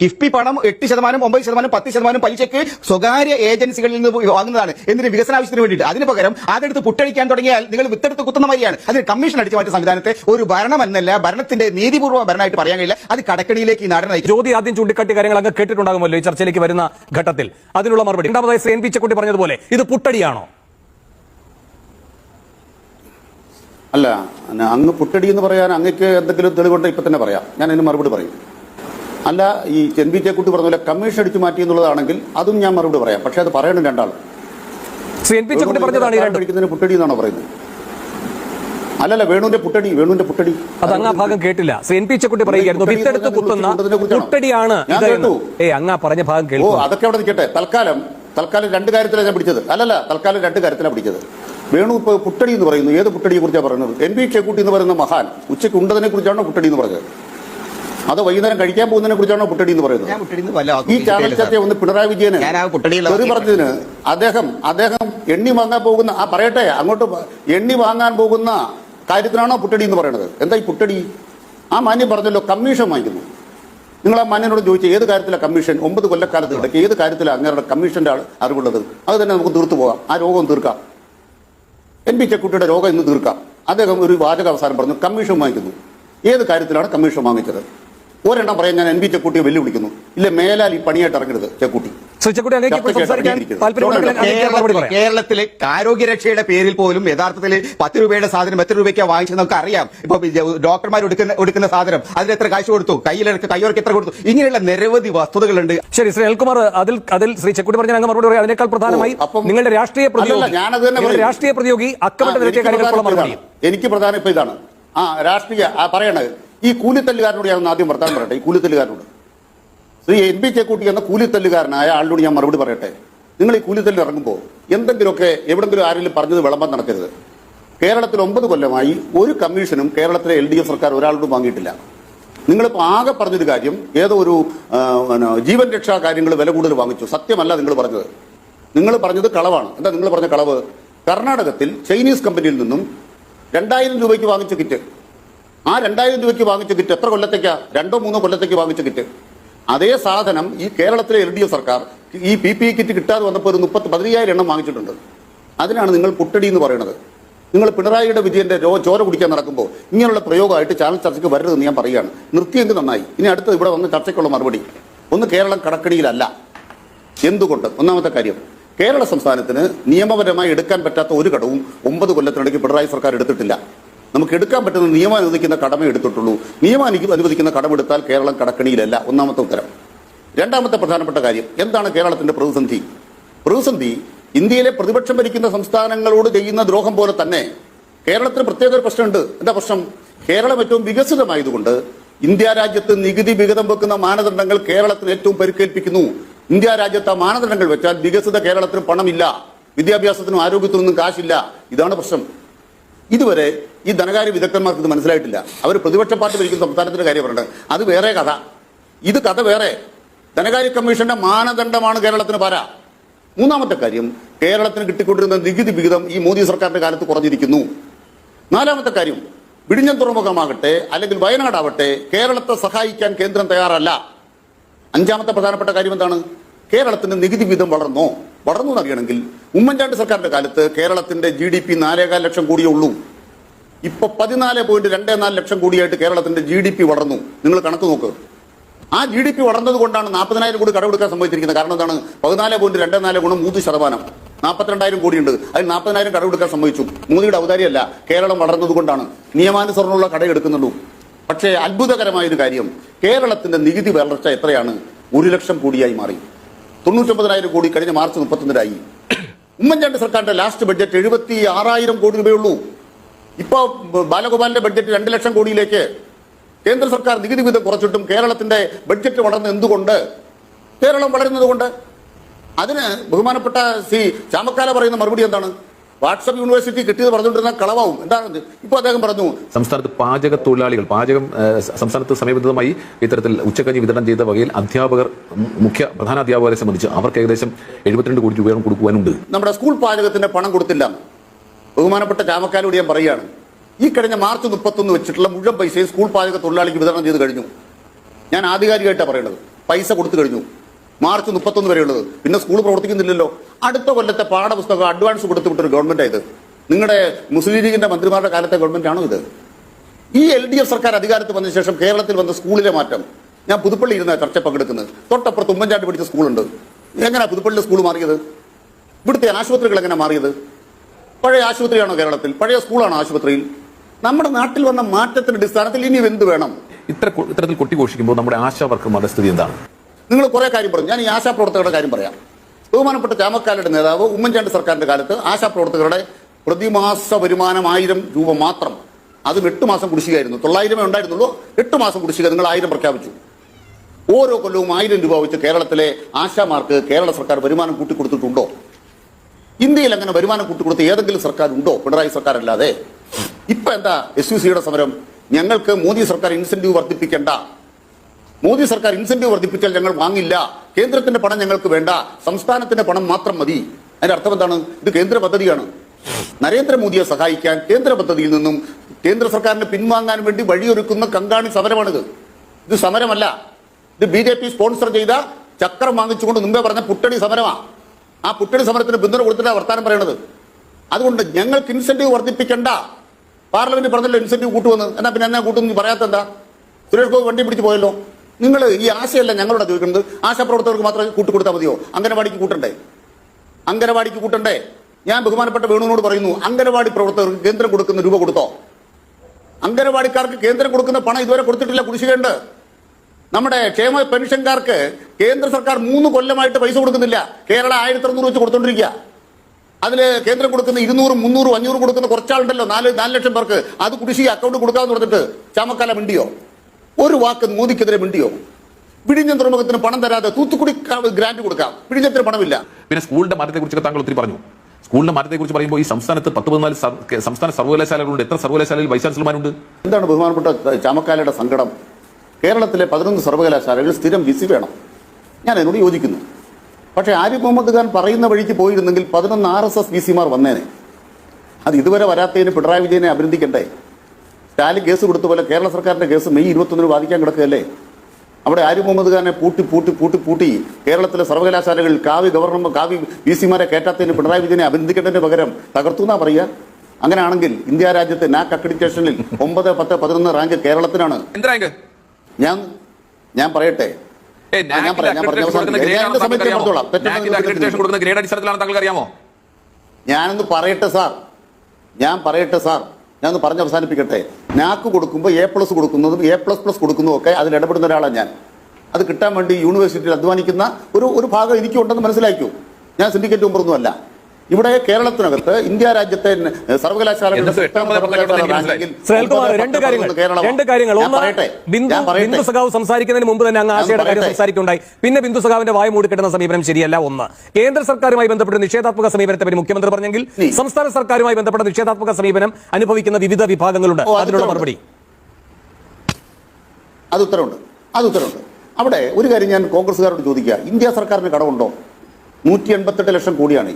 കിഫ്ബി പണം എട്ട് ശതമാനം ഒമ്പത് ശതമാനം പത്ത് ശതമാനം പലിശക്ക് സ്വകാര്യ ഏജൻസികളിൽ നിന്ന് വാങ്ങുന്നതാണ്. എന്തിന് വികസനാവശ്യത്തിന് വേണ്ടിയിട്ട്. അതിന് പകരം അതെടുത്ത് പുട്ടടിക്കാൻ തുടങ്ങിയാൽ നിങ്ങൾ വിത്തെടുത്ത് കുത്തുന്ന മാതിരിയാണ്. അതിന് കമ്മീഷൻ അടിച്ചു മാറ്റിയ സംവിധാനത്തെ ഒരു ഭരണം എന്നല്ല ഭരണത്തിന്റെ നീതിപൂർവ ഭരണമായിട്ട് പറയാൻ കഴിയില്ല. അത് കടക്കണിയിലേക്ക് ഈ നാടിനെ ജ്യോതി ആദ്യം ചൂണ്ടിക്കാട്ടി കാര്യങ്ങൾ അങ്ങ് കേട്ടിട്ടുണ്ടാകുമല്ലോ ഈ ചർച്ചയിലേക്ക് വരുന്ന ഘട്ടത്തിൽ. അതിനുള്ള മറുപടി. രണ്ടാമതായി ശ്രീ പിച്ചക്കുട്ടി പറഞ്ഞതുപോലെ ഇത് പുട്ടടിയാണോ? അല്ല അങ്ങ് പുട്ടടി എന്ന് പറയാൻ അങ്ങക്ക് എന്തെങ്കിലും തെളിവുണ്ടോ? ഇപ്പൊ തന്നെ പറയാം. ഞാൻ അതിന് മറുപടി പറയും. അല്ല ഈ എൻ ബി ചേക്കുട്ടി പറഞ്ഞ പോലെ കമ്മീഷൻ അടിച്ചു മാറ്റി എന്നുള്ളതാണെങ്കിൽ അതും ഞാൻ മറുപടി പറയാം. പക്ഷെ അത് പറയണം രണ്ടാൾ ശ്രീ എൻ പി പറഞ്ഞതാണ് ഈ പുട്ടടി എന്നാണോ പറയുന്നത്? അല്ലല്ല വേണുവിന്റെ പുട്ടടി വേണുവിന്റെ പുട്ടടി. അത് അങ്ങ് ഭാഗം കേട്ടില്ല. ശ്രീ എൻ പി ചെക്കുട്ടി പറയുകയായിരുന്നു. വിത്തെടുത്ത് കുത്തുന്ന പുട്ടടിയാണ്. ഏ അങ്ങ പറഞ്ഞ ഭാഗം കേട്ടു അതൊക്കെ അവിടെ നിൽക്കട്ടെ. തൽക്കാലം തൽക്കാലം രണ്ട് കാര്യത്തിലാണ് ഞാൻ പിടിച്ചത്. അല്ലല്ല തൽക്കാലം രണ്ട് കാര്യത്തിലാണ് പിടിച്ചത്. വേണു ഇപ്പൊ പുട്ടടി എന്ന് പറയുന്നു. ഏത് പുട്ടടിയെ കുറിച്ചാണ് പറയുന്നത്? എൻ പി ചെക്കുട്ടി എന്ന് പറയുന്ന മഹാൻ ഉച്ചയ്ക്ക് ഉണ്ടതിനെ കുറിച്ചാണോ പുട്ടടി എന്ന് പറഞ്ഞത്? അത് വൈകുന്നേരം കഴിക്കാൻ പോകുന്നതിനെ കുറിച്ചാണോ പുട്ടടി എന്ന് പറയുന്നത്? ഈ ചർച്ച ഒന്ന് പിണറായി വിജയന് തെറി പറഞ്ഞതിന് അദ്ദേഹം അദ്ദേഹം എണ്ണി വാങ്ങാൻ പോകുന്ന ആ പറയട്ടെ അങ്ങോട്ട് എണ്ണി വാങ്ങാൻ പോകുന്ന കാര്യത്തിനാണോ പുട്ടടി എന്ന് പറയുന്നത്? എന്താ ഈ പുട്ടടി ആ മാന്യം പറഞ്ഞല്ലോ കമ്മീഷൻ വാങ്ങിക്കുന്നു. നിങ്ങൾ ആ മാന്യനോട് ചോദിച്ച ഏത് കാര്യത്തിലാണ് കമ്മീഷൻ? ഒമ്പത് കൊല്ലക്കാലത്ത് ഇടയ്ക്ക് ഏത് കാര്യത്തിലാണ് അങ്ങേരുടെ കമ്മീഷന്റെ അറിവുള്ളത്? അത് തന്നെ നമുക്ക് തീർത്തു പോകാം. ആ രോഗം തീർക്കാം. എൻ പി ചെക്കുട്ടിയുടെ രോഗം ഇന്ന് തീർക്കാം. അദ്ദേഹം ഒരു വാചക അവസാനം പറഞ്ഞു കമ്മീഷൻ വാങ്ങിക്കുന്നു. ഏത് കാര്യത്തിലാണ് കമ്മീഷൻ വാങ്ങിച്ചത്? ഒരെണ്ണം പറയാൻ ഞാൻ എൻ പി ചെക്കുട്ടിയെ വെല്ലുവിളിക്കുന്നു. ഇല്ല മേലാൽ ഈ പണിയായിട്ട് ഇറങ്ങരുത് ചെക്കുട്ടി. കേരളത്തിലെ ആരോഗ്യരക്ഷയുടെ പേരിൽ പോലും യഥാർത്ഥത്തിൽ പത്ത് രൂപയുടെ സാധനം എത്ര രൂപയ്ക്ക് വാങ്ങിച്ചത് നമുക്ക് അറിയാം ഇപ്പൊ ഡോക്ടർമാർ എടുക്കുന്ന എടുക്കുന്ന സാധനം അതിന് എത്ര കാശ് കൊടുത്തു? കയ്യിലെടുക്ക കയ്യോർക്ക് എത്ര കൊടുത്തു? ഇങ്ങനെയുള്ള നിരവധി വസ്തുതകളുണ്ട്. ശരി ശ്രീ അൽകുമാർ അതിൽ അതിൽ ശ്രീ ചെക്കുട്ടി പറഞ്ഞ അങ്ങ് മറുപടി പറയാം. അതിനേക്കാൾ പ്രധാനമായി നിങ്ങളുടെ രാഷ്ട്രീയ പ്രതിയോഗി. രാഷ്ട്രീയ പ്രതിയോഗി അക്കമിട്ട് ആ, എനിക്ക് പ്രധാന. ഇപ്പൊ ഇതാണ്. ആ രാഷ്ട്രീയ പറയണത്. ഈ കൂലിത്തല്ലുകാരനോട് ഞാൻ ആദ്യം വർത്താൻ പറയട്ടെ ഈ കൂലിത്തല്ലുകാരനോട്. ശ്രീ എൻ പി ചെക്കൂട്ടി എന്ന കൂലിത്തല്ലുകാരനായ ആളിനോട് ഞാൻ മറുപടി പറയട്ടെ. നിങ്ങൾ ഈ കൂലിത്തല്ലിൽ ഇറങ്ങുമ്പോൾ എന്തെങ്കിലുമൊക്കെ എവിടെങ്കിലും ആരെങ്കിലും പറഞ്ഞത് വിളമ്പം നടക്കരുത് കേരളത്തിൽ ഒമ്പത് കൊല്ലമായി ഒരു കമ്മീഷനും കേരളത്തിലെ എൽ ഡി എഫ് സർക്കാർ ഒരാളോടും വാങ്ങിയിട്ടില്ല. നിങ്ങളിപ്പോൾ ആകെ പറഞ്ഞൊരു കാര്യം ഏതോ ഒരു ജീവൻ രക്ഷാ കാര്യങ്ങൾ വില കൂടുതൽ വാങ്ങിച്ചു. സത്യമല്ല നിങ്ങൾ പറഞ്ഞത്. നിങ്ങൾ പറഞ്ഞത് കളവാണ്. എന്താ നിങ്ങൾ പറഞ്ഞ കളവ്? കർണാടകത്തിൽ ചൈനീസ് കമ്പനിയിൽ നിന്നും രണ്ടായിരം രൂപയ്ക്ക് വാങ്ങിച്ച കിറ്റ്. ആ രണ്ടായിരം രൂപയ്ക്ക് വാങ്ങിച്ച കിറ്റ് എത്ര കൊല്ലത്തേക്കാ? രണ്ടോ മൂന്നോ കൊല്ലത്തേക്ക് വാങ്ങിച്ച കിറ്റ്. അതേ സാധനം ഈ കേരളത്തിലെ എൽ ഡി എഫ് സർക്കാർ ഈ പി പി കിറ്റ് കിട്ടാതെ വന്നപ്പോൾ ഒരു മുപ്പത്തി പതിനയ്യായിരം എണ്ണം വാങ്ങിച്ചിട്ടുണ്ട്. അതിനാണ് നിങ്ങൾ പുട്ടടി എന്ന് പറയുന്നത്. നിങ്ങൾ പിണറായിയുടെ വിജയന്റെ രോ ചോര കുടിക്കാൻ നടക്കുമ്പോൾ ഇങ്ങനെയുള്ള പ്രയോഗമായിട്ട് ചാനൽ ചർച്ചയ്ക്ക് വരരുതെന്ന് ഞാൻ പറയുകയാണ്. നിർത്തിയെങ്കിൽ നന്നായി. ഇനി അടുത്ത് ഇവിടെ വന്ന് ചർച്ചയ്ക്കുള്ള മറുപടി. ഒന്ന് കേരളം കടക്കടിയിലല്ല. എന്തുകൊണ്ട്? ഒന്നാമത്തെ കാര്യം. കേരള സംസ്ഥാനത്തിന് നിയമപരമായി എടുക്കാൻ പറ്റാത്ത ഒരു ഘടവും ഒമ്പത് കൊല്ലത്തിനിടയ്ക്ക് പിണറായി സർക്കാർ എടുത്തിട്ടില്ല. നമുക്ക് എടുക്കാൻ പറ്റുന്ന നിയമം അനുവദിക്കുന്ന കടമ എടുത്തിട്ടുള്ളൂ. നിയമം അനുവദിക്കുന്ന കടമെടുത്താൽ കേരളം കടക്കണിയിലല്ല. ഒന്നാമത്തെ ഉത്തരം. രണ്ടാമത്തെ പ്രധാനപ്പെട്ട കാര്യം എന്താണ് കേരളത്തിന്റെ പ്രതിസന്ധി? പ്രതിസന്ധി ഇന്ത്യയിലെ പ്രതിപക്ഷം ഭരിക്കുന്ന സംസ്ഥാനങ്ങളോട് ചെയ്യുന്ന ദ്രോഹം പോലെ തന്നെ കേരളത്തിന് പ്രത്യേക ഒരു പ്രശ്നമുണ്ട്. എന്താ പ്രശ്നം? കേരളം ഏറ്റവും വികസിതമായതുകൊണ്ട് ഇന്ത്യ രാജ്യത്ത് നികുതി വിഹിതം വെക്കുന്ന മാനദണ്ഡങ്ങൾ കേരളത്തിന് ഏറ്റവും പരിക്കേൽപ്പിക്കുന്നു. ഇന്ത്യ രാജ്യത്ത് ആ മാനദണ്ഡങ്ങൾ വെച്ചാൽ വികസിത കേരളത്തിന് പണമില്ല. വിദ്യാഭ്യാസത്തിനും ആരോഗ്യത്തിനൊന്നും കാശില്ല. ഇതാണ് പ്രശ്നം. ഇതുവരെ ഈ ധനകാര്യ വിദഗ്ധന്മാർക്ക് ഇത് മനസ്സിലായിട്ടില്ല. അവർ പ്രതിപക്ഷ പാർട്ടി ഭരിക്കുന്ന സംസ്ഥാനത്തിന്റെ കാര്യം പറഞ്ഞിട്ടുണ്ട് അത് വേറെ കഥ. ഇത് കഥ വേറെ. ധനകാര്യ കമ്മീഷന്റെ മാനദണ്ഡമാണ് കേരളത്തിന് പാര. മൂന്നാമത്തെ കാര്യം കേരളത്തിന് കിട്ടിക്കൊണ്ടിരുന്ന നികുതി വിഹിതം ഈ മോദി സർക്കാരിന്റെ കാലത്ത് കുറഞ്ഞിരിക്കുന്നു. നാലാമത്തെ കാര്യം വിഴിഞ്ഞം തുറമുഖമാകട്ടെ അല്ലെങ്കിൽ വയനാടാവട്ടെ കേരളത്തെ സഹായിക്കാൻ കേന്ദ്രം തയ്യാറല്ല. അഞ്ചാമത്തെ പ്രധാനപ്പെട്ട കാര്യം എന്താണ്? കേരളത്തിന്റെ നികുതി വിഹിതം വളർന്നോ? വളർന്നു എന്നറിയണമെങ്കിൽ ഉമ്മൻചാണ്ടി സർക്കാരിന്റെ കാലത്ത് കേരളത്തിന്റെ ജി ഡി പി നാലേകാൽ ലക്ഷം കോടിയേ ഉള്ളൂ. ഇപ്പൊ പതിനാല് പോയിന്റ് രണ്ടേ നാല് ലക്ഷം കോടിയായിട്ട് കേരളത്തിന്റെ ജി ഡി പി വളർന്നു. നിങ്ങൾ കണക്ക് നോക്ക്. ആ ജി ഡി പി വളർന്നത് കൊണ്ടാണ് നാൽപ്പതിനായിരം കോടി കടമെടുക്കാൻ സംഭവിച്ചിരിക്കുന്നത് കാരണം എന്താണ്? പതിനാല് പോയിന്റ് രണ്ടേ നാല് ഗുണം മൂന്ന് ശതമാനം. നാൽപ്പത്തിരണ്ടായിരം കോടിയുണ്ട്. അതിൽ നാൽപ്പതിനായിരം കടമെടുക്കാൻ സംഭവിച്ചു മോദിയുടെ ഔദാര്യമല്ല കേരളം വളർന്നത് കൊണ്ടാണ്. നിയമാനുസരണമുള്ള കടയെടുക്കുന്നുള്ളൂ പക്ഷേ അത്ഭുതകരമായ ഒരു കാര്യം. കേരളത്തിന്റെ നികുതി വളർച്ച എത്രയാണ്? ഒരു ലക്ഷം കോടിയായി മാറി. തൊണ്ണൂറ്റൊമ്പതിനായിരം കോടി കഴിഞ്ഞ മാർച്ച് മുപ്പത്തൊന്നിനായി. ഉമ്മൻചാണ്ടി സർക്കാരിന്റെ ലാസ്റ്റ് ബഡ്ജറ്റ് എഴുപത്തി ആറായിരം കോടി രൂപയുള്ളൂ ഇപ്പോ ബാലഗോപാലിന്റെ ബഡ്ജറ്റ് രണ്ട് ലക്ഷം കോടിയിലേക്ക്. കേന്ദ്ര സർക്കാർ നികുതി വിധം കുറച്ചിട്ടും കേരളത്തിന്റെ ബഡ്ജറ്റ് വളർന്ന് എന്തുകൊണ്ട്? കേരളം വളരുന്നത് കൊണ്ട്. അതിന് ബഹുമാനപ്പെട്ട സി ചാമക്കാല പറയുന്ന മറുപടി എന്താണ്? വാട്സപ്പ് യൂണിവേഴ്സിറ്റി കിട്ടിയത് പറഞ്ഞുകൊണ്ടിരുന്ന കളവാവും. എന്താണ് ഇപ്പൊ അദ്ദേഹം പറഞ്ഞു. സംസ്ഥാനത്ത് പാചക തൊഴിലാളികൾ പാചകം സംസ്ഥാനത്ത് സമയബന്ധിതമായി ഇത്തരത്തിൽ ഉച്ചക്കഞ്ഞി വിതരണം ചെയ്ത വകയിൽ അധ്യാപകർ മുഖ്യ പ്രധാന അധ്യാപകരെ സംബന്ധിച്ച് അവർക്ക് ഏകദേശം എഴുപത്തിരണ്ട് കോടി രൂപയോളം കൊടുക്കുവാനുണ്ട്. നമ്മുടെ സ്കൂൾ പാചകത്തിന്റെ പണം കൊടുത്തില്ല. ബഹുമാനപ്പെട്ട ചാമക്കാലോട് ഞാൻ പറയുകയാണ്. ഈ കഴിഞ്ഞ മാർച്ച് മുപ്പത്തൊന്ന് വെച്ചിട്ടുള്ള മുഴുവൻ പൈസയും സ്കൂൾ പാചക തൊഴിലാളിക്ക് വിതരണം ചെയ്ത് കഴിഞ്ഞു. ഞാൻ ആധികാരികമായിട്ടാണ് പറയുന്നത് പൈസ കൊടുത്തു കഴിഞ്ഞു. മാർച്ച് മുപ്പത്തൊന്ന് വരെയുള്ളത്. പിന്നെ സ്കൂൾ പ്രവർത്തിക്കുന്നില്ലല്ലോ. അടുത്ത കൊല്ലത്തെ പാഠപുസ്തകം അഡ്വാൻസ് കൊടുത്തു വിട്ടൊരു ഗവൺമെന്റ് ഇത്. നിങ്ങളുടെ മുസ്ലിം ലീഗിന്റെ മന്ത്രിമാരുടെ കാലത്തെ ഗവൺമെന്റാണോ ഇത്? ഈ എൽ ഡി എഫ് സർക്കാർ അധികാരത്തിൽ വന്ന ശേഷം കേരളത്തിൽ വന്ന സ്കൂളിലെ മാറ്റം. ഞാൻ പുതുപ്പള്ളി ഇരുന്ന ചർച്ച പങ്കെടുക്കുന്നത്. തൊട്ടപ്പുറത്ത് ഉമ്മൻചാണ്ടി പഠിച്ച സ്കൂളുണ്ട്. എങ്ങനെ പുതുപ്പള്ളി സ്കൂൾ മാറിയത്? ഇവിടുത്തെ ആശുപത്രികൾ എങ്ങനെ മാറിയത്? പഴയ ആശുപത്രിയാണോ കേരളത്തിൽ? പഴയ സ്കൂളാണോ ആശുപത്രിയിൽ? നമ്മുടെ നാട്ടിൽ വന്ന മാറ്റത്തിന്റെ അടിസ്ഥാനത്തിൽ ഇനി എന്ത് വേണം? ഇത്ര ഇത്തരത്തിൽ കൊട്ടിഘോഷിക്കുമ്പോൾ നമ്മുടെ ആശാ വർക്കർമാരുടെ സ്ഥിതി എന്താണ്? നിങ്ങൾ കുറേ കാര്യം പറഞ്ഞു. ഞാൻ ഈ ആശാപ്രവർത്തകരുടെ കാര്യം പറയാം. ബഹുമാനപ്പെട്ട ചാമക്കാലയുടെ നേതാവ് ഉമ്മൻചാണ്ടി സർക്കാരിന്റെ കാലത്ത് ആശാപ്രവർത്തകരുടെ പ്രതിമാസ വരുമാനം ആയിരം രൂപ മാത്രം. അതും എട്ട് മാസം കുടിശ്ശികയായിരുന്നു. തൊള്ളായിരമേ ഉണ്ടായിരുന്നുള്ളൂ. എട്ട് മാസം കുടിശ്ശിക നിങ്ങൾ ആയിരം പ്രഖ്യാപിച്ചു. ഓരോ കൊല്ലവും ആയിരം രൂപ വെച്ച് കേരളത്തിലെ ആശാമാർക്ക് കേരള സർക്കാർ വരുമാനം കൂട്ടിക്കൊടുത്തിട്ടുണ്ടോ? ഇന്ത്യയിൽ അങ്ങനെ വരുമാനം കൂട്ടിക്കൊടുത്ത ഏതെങ്കിലും സർക്കാർ ഉണ്ടോ പിണറായി സർക്കാർ അല്ലാതെ ഇപ്പൊ എന്താ എസ് യു സിയുടെ സമരം? ഞങ്ങൾക്ക് മോദി സർക്കാർ ഇൻസെന്റീവ് വർദ്ധിപ്പിക്കേണ്ട. മോദി സർക്കാർ ഇൻസെന്റീവ് വർദ്ധിപ്പിച്ചാൽ ഞങ്ങൾ വാങ്ങില്ല. കേന്ദ്രത്തിന്റെ പണം ഞങ്ങൾക്ക് വേണ്ട. സംസ്ഥാനത്തിന്റെ പണം മാത്രം മതി. അതിന്റെ അർത്ഥം എന്താണ്? ഇത് കേന്ദ്ര പദ്ധതിയാണ്. നരേന്ദ്രമോദിയെ സഹായിക്കാൻ കേന്ദ്ര പദ്ധതിയിൽ നിന്നും കേന്ദ്ര സർക്കാരിനെ പിൻവാങ്ങാൻ വേണ്ടി വഴിയൊരുക്കുന്ന കങ്കാണി സമരമാണിത്. ഇത് സമരമല്ല. ഇത് ബി ജെ പി സ്പോൺസർ ചെയ്ത ചക്രം വാങ്ങിച്ചുകൊണ്ട് മുമ്പേ പറഞ്ഞ പുട്ടടി സമരമാ. ആ പുട്ടടി സമരത്തിന് പിന്തുണ കൊടുത്തിട്ടാണ് വർത്താനം പറയണത്. അതുകൊണ്ട് ഞങ്ങൾക്ക് ഇൻസെന്റീവ് വർദ്ധിപ്പിക്കണ്ട. പാർലമെന്റ് പറഞ്ഞല്ലോ ഇൻസെന്റീവ് കൂട്ടുവന്ന്. എന്നാ പിന്നെ എന്നാ കൂട്ടുമെന്ന് പറയാത്ത എന്താ സുരേഷ് ഗോപി വണ്ടി പിടിച്ച് പോയല്ലോ. നിങ്ങൾ ഈ ആശയല്ല ഞങ്ങളോട് ചോദിക്കുന്നത്. ആശാപ്രവർത്തകർക്ക് മാത്രം കൂട്ടുകൊടുത്താൽ മതിയോ? അംഗനവാടിക്ക് കൂട്ടണ്ടേ? അംഗനവാടിക്ക് കൂട്ടണ്ടേ? ഞാൻ ബഹുമാനപ്പെട്ട വേണുവിനോട് പറയുന്നു അംഗനവാടി പ്രവർത്തകർക്ക് കേന്ദ്രം കൊടുക്കുന്ന രൂപ കൊടുത്തോ? അംഗനവാടിക്കാർക്ക് കേന്ദ്രം കൊടുക്കുന്ന പണം ഇതുവരെ കൊടുത്തിട്ടില്ല കുടിശ്ശികയുണ്ട്. നമ്മുടെ ക്ഷേമ പെൻഷൻകാർക്ക് കേന്ദ്ര സർക്കാർ മൂന്ന് കൊല്ലമായിട്ട് പൈസ കൊടുക്കുന്നില്ല. കേരള ആയിരത്തി അറുന്നൂറ് വെച്ച് കൊടുത്തോണ്ടിരിക്കുക അതിൽ കേന്ദ്രം കൊടുക്കുന്ന ഇരുന്നൂറും മുന്നൂറും അഞ്ഞൂറ് കൊടുക്കുന്ന കുറച്ചാളുണ്ടല്ലോ. നാല് നാല് ലക്ഷം പേർക്ക്. അത് കുടിശ്ശിക അക്കൗണ്ട് കൊടുക്കാമെന്ന് പറഞ്ഞിട്ട് ചാമക്കാല മിണ്ടിയോ? ഒരു വാക്ക് മോദിക്കെതിരെ മിണ്ടിയോ? പിടിഞ്ഞ തുറമുഖത്തിന് പണം തരാതെ തൂത്തുക്കുടി ഗ്രാന്റ് കൊടുക്കാം. പിടിഞ്ഞത്തിന് പണമില്ല. പിന്നെ സ്കൂളിന്റെ മാറ്റത്തെ കുറിച്ചൊക്കെ താങ്കൾ ഒത്തിരി പറഞ്ഞു. സ്കൂളിന്റെ മാറ്റത്തെ കുറിച്ച് പറയുമ്പോൾ ഈ സംസ്ഥാനത്ത് പത്ത് പതിനാല് സംസ്ഥാന സർവകലാശാലകളുണ്ട്. എത്ര സർവകലാശാലയിൽ വൈസ് ചാൻസലർമാരുണ്ട്? എന്താണ് ബഹുമാനപ്പെട്ട ചാമക്കാലയുടെ സങ്കടം? കേരളത്തിലെ പതിനൊന്ന് സർവകലാശാലകളിൽ സ്ഥിരം വിസി വേണം. ഞാൻ എന്നോട് യോജിക്കുന്നു. പക്ഷേ ആരിഫ് മുഹമ്മദ് ഖാൻ പറയുന്ന വഴിക്ക് പോയിരുന്നെങ്കിൽ പതിനൊന്ന് ആർ എസ് എസ് വി സിമാർ വന്നേനെ. അത് ഇതുവരെ വരാത്തതിന് പിണറായി വിജയനെ അഭിനന്ദിക്കണ്ടേ? സ്റ്റാലിൻ കേസ് കൊടുത്ത പോലെ കേരള സർക്കാരിന്റെ കേസ് മെയ് ഇരുപത്തൊന്നിന് ബാധിക്കാൻ കിടക്കുകയല്ലേ? അവിടെ ആര്യ മുഹമ്മദ് ഖാനെ പൂട്ടി പൂട്ടി പൂട്ടി പൂട്ടി കേരളത്തിലെ സർവകലാശാലകളിൽ കാവ്യ ഗവർണർ കാവ്യ വി സിമാരെ കയറ്റാത്തതിന് പിണറായി വിജയനെ അഭിനന്ദിക്കേണ്ടതിന് പകരം തകർത്തു എന്നാ പറയുക? അങ്ങനെയാണെങ്കിൽ ഇന്ത്യ രാജ്യത്തെ നാക് അക്രഡിറ്റേഷനിൽ ഒമ്പത് പത്ത് പതിനൊന്ന് റാങ്ക് കേരളത്തിനാണ്. ഞാൻ ഞാൻ പറയട്ടെ. ഞാൻ പറയാം, ഞാൻ പറഞ്ഞ ഞാനൊന്ന് പറയട്ടെ സാർ. ഞാൻ പറയട്ടെ സാർ. ഞാനൊന്ന് പറഞ്ഞ് അവസാനിപ്പിക്കട്ടെ. നാക്ക് കൊടുക്കുമ്പോൾ എ പ്ലസ് കൊടുക്കുന്നതും എ പ്ലസ് പ്ലസ് കൊടുക്കുന്നതും ഒക്കെ അതിൽ ഇടപെടുന്ന ഒരാളാണ് ഞാൻ. അത് കിട്ടാൻ വേണ്ടി യൂണിവേഴ്സിറ്റിയിൽ അധ്വാനിക്കുന്ന ഒരു ഒരു ഭാഗം എനിക്കുണ്ടെന്ന് മനസ്സിലാക്കൂ ഞാൻ സിൻഡിക്കേറ്റ് മെമ്പറൊന്നുമല്ല. ഇവിടെ കേരളത്തിനകത്ത് ഇന്ത്യ രാജ്യത്തെ സർവകലാശാലകളുടെ രണ്ട് കാര്യങ്ങൾ രണ്ട് കാര്യങ്ങൾ. ഒന്ന് പറയട്ടെ? ബിന്ദു ബിന്ദു സഖാവ് സംസാരിക്കുന്നതിന് മുമ്പ് തന്നെ അങ്ങ് ആശയുടെ കാര്യം. സംസാരിക്കുണ്ടായി പിന്നെ ബിന്ദു സഖാവിന്റെ വായ മൂടിക്കിട്ടുന്ന സമീപനം ശരിയല്ല ഒന്ന്. കേന്ദ്ര സർക്കാരുമായി ബന്ധപ്പെട്ട് നിഷേധാത്മക സമീപനത്തെ പറ്റി മുഖ്യമന്ത്രി പറഞ്ഞെങ്കിൽ സംസ്ഥാന സർക്കാരുമായി ബന്ധപ്പെട്ട നിഷേധാത്മക സമീപനം അനുഭവിക്കുന്ന വിവിധ വിഭാഗങ്ങളുണ്ട്. അതിനുള്ള മറുപടി. അത് ഉത്തരവുണ്ട്. അത് ഉത്തരവുണ്ട്. അവിടെ ഒരു കാര്യം ഞാൻ കോൺഗ്രസ്സുകാരോട് ചോദിക്കുക. ഇന്ത്യ സർക്കാരിന് കടമുണ്ടോ? നൂറ്റി എൺപത്തെട്ട് ലക്ഷം കോടിയാണ്.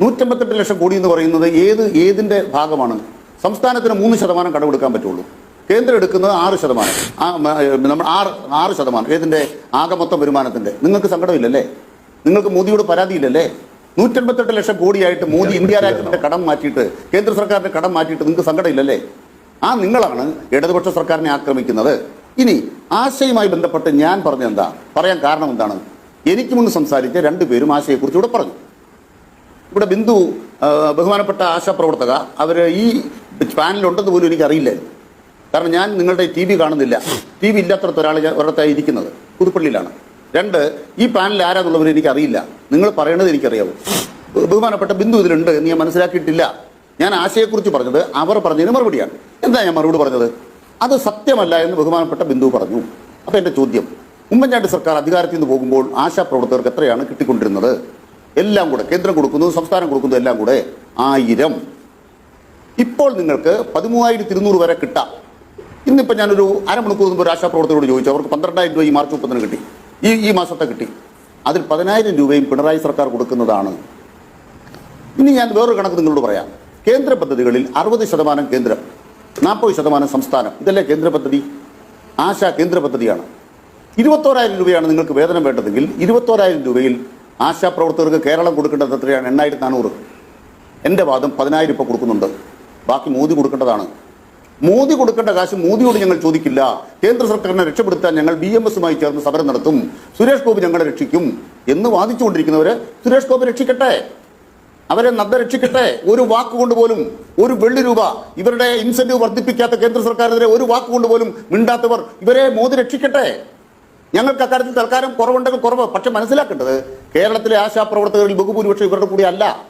നൂറ്റി എൺപത്തെട്ട് ലക്ഷം കോടി എന്ന് പറയുന്നത് ഏത് ഏതിന്റെ ഭാഗമാണ്? സംസ്ഥാനത്തിന് മൂന്ന് ശതമാനം കടമെടുക്കാൻ പറ്റുള്ളൂ. കേന്ദ്രം എടുക്കുന്നത് ആറ് ശതമാനം. നമ്മൾ ആറ് ആറ് ശതമാനം. ഏതിന്റെ? ആകെ മൊത്തം വരുമാനത്തിന്റെ. നിങ്ങൾക്ക് സങ്കടമില്ലല്ലേ? നിങ്ങൾക്ക് മോദിയോട് പരാതിയില്ലല്ലേ? നൂറ്റമ്പത്തെട്ട് ലക്ഷം കോടിയായിട്ട് മോദി ഇന്ത്യ രാജ്യത്തിന്റെ കടം മാറ്റിയിട്ട് കേന്ദ്ര സർക്കാരിന്റെ കടം മാറ്റിയിട്ട് നിങ്ങൾക്ക് സങ്കടമില്ലല്ലേ? ആ നിങ്ങളാണ് ഇടതുപക്ഷ സർക്കാരിനെ ആക്രമിക്കുന്നത്. ഇനി ആശയുമായി ബന്ധപ്പെട്ട് ഞാൻ പറഞ്ഞെന്താ പറയാൻ കാരണം എന്താണ്? എനിക്ക് മുന്ന് സംസാരിച്ച രണ്ടുപേരും ആശയെക്കുറിച്ച് ഇവിടെ പറഞ്ഞു. ഇവിടെ ബിന്ദു ബഹുമാനപ്പെട്ട ആശാപ്രവർത്തക അവർ ഈ പാനലുണ്ടെന്ന് പോലും എനിക്ക് അറിയില്ലായിരുന്നു കാരണം ഞാൻ നിങ്ങളുടെ ടി വി കാണുന്നില്ല. ടി വി ഇല്ലാത്തടത്ത് ഒരാൾ ഒരിടത്തായി ഇരിക്കുന്നത്. പുതുപ്പള്ളിയിലാണ്. രണ്ട് ഈ പാനൽ ആരാന്നുള്ളവർ എനിക്കറിയില്ല. നിങ്ങൾ പറയണത് എനിക്കറിയാവൂ. ബഹു- ബഹുമാനപ്പെട്ട ബിന്ദു ഇതിലുണ്ട് ഞാൻ മനസ്സിലാക്കിയിട്ടില്ല. ഞാൻ ആശയെക്കുറിച്ച് പറഞ്ഞത് അവർ പറഞ്ഞതിന് മറുപടിയാണ്. എന്താ ഞാൻ മറുപടി പറഞ്ഞത്? അത് സത്യമല്ല എന്ന് ബഹുമാനപ്പെട്ട ബിന്ദു പറഞ്ഞു. അപ്പോൾ എന്റെ ചോദ്യം ഉമ്മൻചാണ്ടി സർക്കാർ അധികാരത്തിൽ നിന്ന് പോകുമ്പോൾ ആശാപ്രവർത്തകർക്ക് എത്രയാണ് കിട്ടിക്കൊണ്ടിരുന്നത്? എല്ലാം കൂടെ കേന്ദ്രം കൊടുക്കുന്നു സംസ്ഥാനം കൊടുക്കുന്നു എല്ലാം കൂടെ ആയിരം. ഇപ്പോൾ നിങ്ങൾക്ക് പതിമൂവായിരത്തി ഇരുന്നൂറ് വരെ കിട്ടാം. ഇന്നിപ്പോൾ ഞാനൊരു അരമണിക്കൂർ മുമ്പ് ഒരു ആശാപ്രവർത്തകരോട് ചോദിച്ചു അവർക്ക് പന്ത്രണ്ടായിരം രൂപ ഈ മാർച്ച് മുപ്പത്തിന് കിട്ടി. ഈ ഈ മാസത്തെ കിട്ടി. അതിൽ പതിനായിരം രൂപയും പിണറായി സർക്കാർ കൊടുക്കുന്നതാണ്. ഇനി ഞാൻ വേറൊരു കണക്ക് നിങ്ങളോട് പറയാം. കേന്ദ്ര പദ്ധതികളിൽ അറുപത് ശതമാനം കേന്ദ്രം നാൽപ്പത് ശതമാനം സംസ്ഥാനം. ഇതല്ലേ കേന്ദ്ര പദ്ധതി? ആശ കേന്ദ്ര പദ്ധതിയാണ്. ഇരുപത്തോരായിരം രൂപയാണ് നിങ്ങൾക്ക് വേതനം വേണ്ടതെങ്കിൽ ഇരുപത്തോരായിരം രൂപയിൽ ആശാപ്രവർത്തകർക്ക് കേരളം കൊടുക്കേണ്ടത് എത്രയാണ്? എണ്ണായിരത്തി നാനൂറ് എന്റെ വാദം പതിനായിരം രൂപ കൊടുക്കുന്നുണ്ട്. ബാക്കി മോദി കൊടുക്കേണ്ടതാണ്. മോദി കൊടുക്കേണ്ട കാശ് മോദിയോട് ഞങ്ങൾ ചോദിക്കില്ല. കേന്ദ്ര സർക്കാരിനെ രക്ഷപ്പെടുത്താൻ ഞങ്ങൾ ബി എം എസുമായി ചേർന്ന് സമരം നടത്തും. സുരേഷ് ഗോപി ഞങ്ങളെ രക്ഷിക്കും എന്ന് വാദിച്ചുകൊണ്ടിരിക്കുന്നവരെ സുരേഷ് ഗോപി രക്ഷിക്കട്ടെ. അവരെ നദ്ദ രക്ഷിക്കട്ടെ. ഒരു വാക്കുകൊണ്ട് പോലും ഒരു വെള്ളി രൂപ ഇവരുടെ ഇൻസെന്റീവ് വർദ്ധിപ്പിക്കാത്ത കേന്ദ്ര സർക്കാരിനെതിരെ ഒരു വാക്കുകൊണ്ട് പോലും മിണ്ടാത്തവർ ഇവരെ മോദി രക്ഷിക്കട്ടെ. ഞങ്ങൾക്ക് അക്കാര്യത്തിൽ തൽക്കാലം കുറവുണ്ടെങ്കിൽ കുറവ്. പക്ഷെ മനസ്സിലാക്കേണ്ടത് കേരളത്തിലെ ആശാപ്രവർത്തകരിൽ ബഹുഭൂരിപക്ഷം ഇവരുടെ കൂടിയല്ല.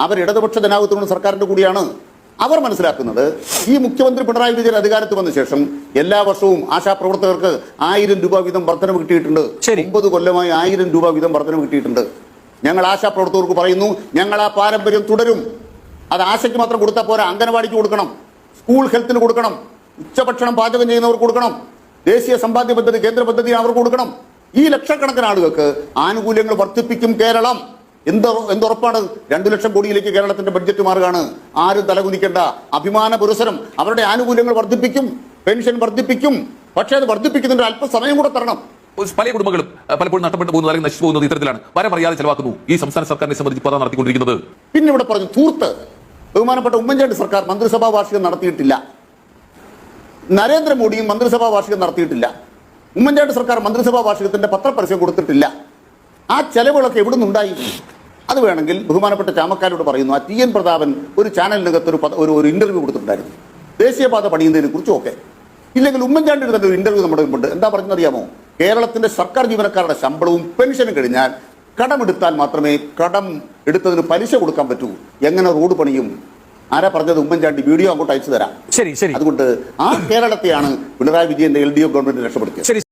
അവർ ഇടതുപക്ഷ ജനാധിപത്യ സർക്കാരിന്റെ കൂടിയാണ്. അവർ മനസ്സിലാക്കുന്നത് ഈ മുഖ്യമന്ത്രി പിണറായി വിജയൻ അധികാരത്തിൽ വന്ന ശേഷം എല്ലാ വർഷവും ആശാപ്രവർത്തകർക്ക് ആയിരം രൂപ വീതം വർധനവ് കിട്ടിയിട്ടുണ്ട്. ഒമ്പത് കൊല്ലമായി ആയിരം രൂപ വീതം വർധനവ് കിട്ടിയിട്ടുണ്ട്. ഞങ്ങൾ ആശാപ്രവർത്തകർക്ക് പറയുന്നു ഞങ്ങൾ ആ പാരമ്പര്യം തുടരും. അത് ആശയ്ക്ക് മാത്രം കൊടുത്താൽ പോരാ. അംഗനവാടിക്ക് കൊടുക്കണം. സ്കൂൾ ഹെൽത്തിന് കൊടുക്കണം. ഉച്ചഭക്ഷണം പാചകം ചെയ്യുന്നവർക്ക് കൊടുക്കണം. ദേശീയ സമ്പാദ്യ പദ്ധതി കേന്ദ്ര പദ്ധതി അവർക്ക് കൊടുക്കണം. ഈ ലക്ഷക്കണക്കിന് ആളുകൾക്ക് ആനുകൂല്യങ്ങൾ വർദ്ധിപ്പിക്കും കേരളം. എന്ത് എന്തുറപ്പാണ് രണ്ടു ലക്ഷം കോടിയിലേക്ക് കേരളത്തിന്റെ ബഡ്ജറ്റ് മാറുകയാണ്. ആരും തലകുനിക്കേണ്ട. അഭിമാന പുരസരം അവരുടെ ആനുകൂല്യങ്ങൾ വർദ്ധിപ്പിക്കും പെൻഷൻ വർദ്ധിപ്പിക്കും. പക്ഷേ അത് വർദ്ധിപ്പിക്കുന്നതിന് അല്പസമയം കൂടെ തരണം. പല കുടുംബങ്ങളും പലപ്പോഴും നഷ്ടപ്പെട്ടു പോകുന്നത് അല്ലെങ്കിൽ നശിച്ചു പോകുന്നത് ഇത്തരത്തിലാണ്. വരം അറിയാതെ ചെലവാക്കുന്നു. ഈ സംസ്ഥാന സർക്കാരിനെ സംബന്ധിച്ച് പദ നടത്തിക്കൊണ്ടിരിക്കുന്നത്. പിന്നെ ഇവിടെ പറഞ്ഞു തൂർത്ത്. ബഹുമാനപ്പെട്ട ഉമ്മൻചാണ്ടി സർക്കാർ മന്ത്രിസഭാ വാർഷികം നടത്തിയിട്ടില്ല. നരേന്ദ്രമോദിയും മന്ത്രിസഭാ വാർഷികം നടത്തിയിട്ടില്ല. ഉമ്മൻചാണ്ടി സർക്കാർ മന്ത്രിസഭാ വാർഷികത്തിന്റെ പത്രപരസ്യം കൊടുത്തിട്ടില്ല. ആ ചെലവുകളൊക്കെ എവിടെ നിന്നുണ്ടായി അത് വേണമെങ്കിൽ ബഹുമാനപ്പെട്ട ചാമക്കാരോട് പറയുന്നു. ആ ടി എൻ പ്രതാപൻ ഒരു ചാനലിനകത്ത് ഒരു ഒരു ഇന്റർവ്യൂ കൊടുത്തിട്ടുണ്ടായിരുന്നു. ദേശീയപാത പണിയുന്നതിനെ കുറിച്ചും ഒക്കെ. ഇല്ലെങ്കിൽ ഉമ്മൻചാണ്ടിയുടെ തന്നെ ഒരു ഇന്റർവ്യൂ നമ്മുടെ മുമ്പുണ്ട് എന്താ പറഞ്ഞറിയാമോ കേരളത്തിന്റെ സർക്കാർ ജീവനക്കാരുടെ ശമ്പളവും പെൻഷനും കഴിഞ്ഞാൽ കടമെടുത്താൽ മാത്രമേ കടം എടുത്തതിന് പലിശ കൊടുക്കാൻ പറ്റൂ. എങ്ങനെ റോഡ് പണിയും? ആരാ പറഞ്ഞത് ഉമ്മൻചാണ്ടി? വീഡിയോ അങ്ങോട്ട് അയച്ചു തരാം. ശരി ശരി. അതുകൊണ്ട് ആ കേരളത്തെയാണ് പിണറായി വിജയന്റെ എൽ ഡി എഫ് ഗവൺമെന്റ് രക്ഷപ്പെടുത്തിയത്. ശരി.